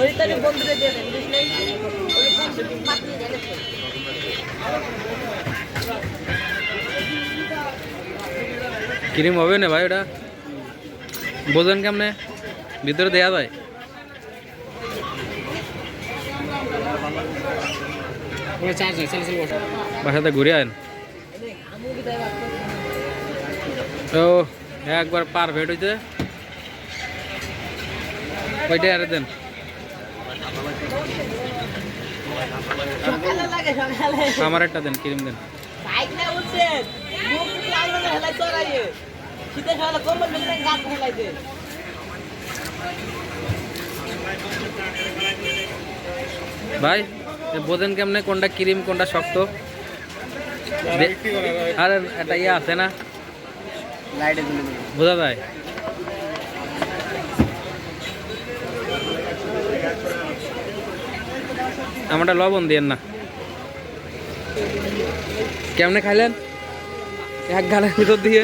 ওই তাহলে বন্ধুরে দিয়ে দেন বুঝলি? ওই পাঠিয়ে গেলে ক্রিম হবে না ভাই ওটা? বোঝেন কেমনে? ভিতরে দেয়া যায়। বাসাতে ঘুরে আন ও একবার পারফেক্ট হইতে। ওইটা আরে দেন। আমার একটা দেন ক্রিম দেন। ভাই বোঝেন কেমনে কোনটা ক্রিম কোনটা শক্ত? আর একটা ইয়ে আছে না? বোঝা যায়? আমারটা লবণ দিয়েন না। কেমনে খাইলেন? এক গালের ভিতর দিয়ে।